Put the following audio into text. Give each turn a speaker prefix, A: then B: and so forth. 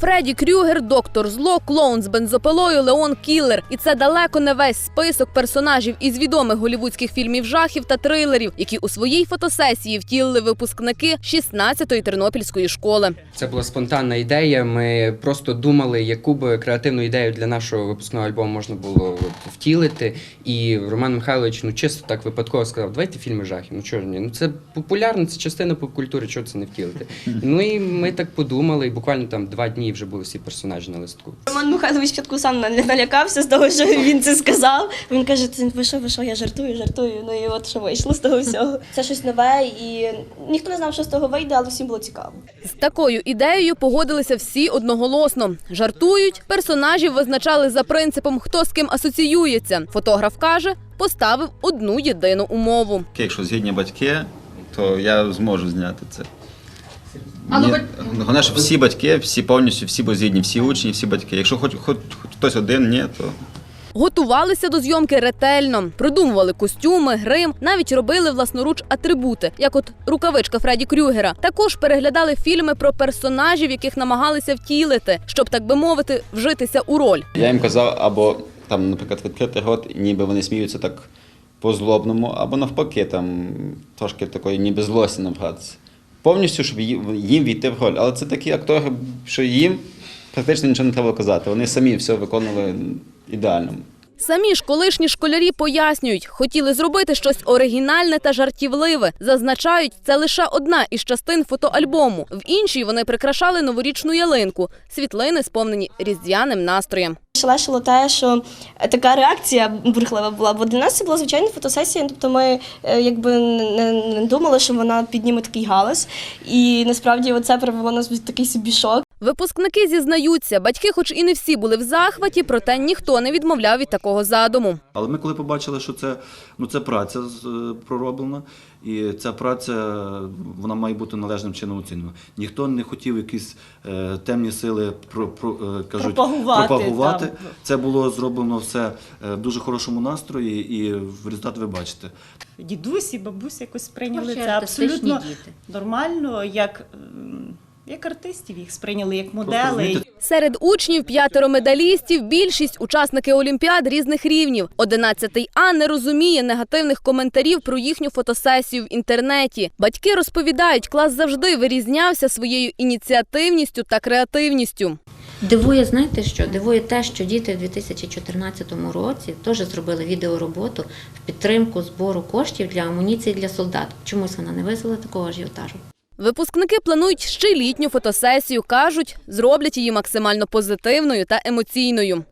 A: Фредді Крюгер, доктор зло, клоун з бензопилою, Леон Кіллер. І це далеко не весь список персонажів із відомих голівудських фільмів жахів та трилерів, які у своїй фотосесії втілили випускники 16-ї тернопільської школи.
B: Це була спонтанна ідея. Ми просто думали, яку би креативну ідею для нашого випускного альбому можна було втілити. І Роман Михайлович ну чисто так випадково сказав: давайте фільми жахів. Ну чого ж ні? Ну це популярно, це частина попкультури, чого це не втілити. Ну і ми так подумали, і буквально там два дні вже були всі персонажі на листку.
C: Роман Михайлович спочатку сам на- налякався з того, що він це сказав. Він каже: «Ти ви що, ви що, я жартую, жартую. Ну і от що вийшло з того всього. Це щось нове, і ніхто не знав, що з того вийде, але всім було цікаво.
A: З такою ідеєю погодилися всі одноголосно. Жартують, персонажів визначали за принципом, хто з ким асоціюється. Фотограф каже, поставив одну єдину умову.
D: Якщо згідні батьки, то я зможу зняти це. Ні, Головне, щоб всі батьки, всі повністю, всі були всі учні, всі батьки. Якщо хоч, хоч, хоч хтось один, ні, то
A: Готувалися до зйомки ретельно, придумували костюми, грим, навіть робили власноруч атрибути, як от рукавичка Фредді Крюгера. Також переглядали фільми про персонажів, яких намагалися втілити, щоб так би мовити, вжитися у роль.
D: я їм казав, або там, наприклад, відкрити рот, ніби вони сміються так по-злобному, або навпаки, там трошки такої ніби злості набратися. Повністю, щоб їм війти в роль. Але це такі актори, що їм практично нічого не треба казати. Вони самі все виконували ідеально.
A: Самі ж колишні школярі пояснюють, хотіли зробити щось оригінальне та жартівливе. Зазначають, це лише одна із частин фотоальбому. В іншій вони прикрашали новорічну ялинку. Світлини сповнені різдвяним настроєм.
C: Шалешило те, що така реакція бурхлива була, бо для нас це була звичайна фотосесія. Тобто ми е, якби не думали, що вона підніме такий галас. І насправді це привело нас в такий собі шок.
A: Випускники зізнаються, батьки, хоч і не всі були в захваті, проте ніхто не відмовляв від такого задуму.
E: Але ми коли побачили, що це, ну, це праця з- е, пророблена, і ця праця вона має бути належним чином оцінена. Ніхто не хотів якісь е, темні сили про, про, е, кажуть,
C: Пропагувати,
E: пропагувати. Це було зроблено все е, в дуже хорошому настрої, і в результат ви бачите.
F: дідусі, бабусі якось сприйняли
G: Хороші
F: це абсолютно
G: діти.
F: нормально, як, як артистів їх сприйняли як
E: Просто
F: модели.
A: Серед учнів п'ятеро медалістів, більшість учасники олімпіад різних рівнів. Одинадцятий А не розуміє негативних коментарів про їхню фотосесію в інтернеті. Батьки розповідають, клас завжди вирізнявся своєю ініціативністю та креативністю.
G: Дивує, знаєте що? Дивує те, що діти в 2014 році теж зробили відеороботу в підтримку збору коштів для амуніції для солдат. Чомусь вона не визвала такого ажіотажу.
A: Випускники планують ще літню фотосесію. кажуть, зроблять її максимально позитивною та емоційною.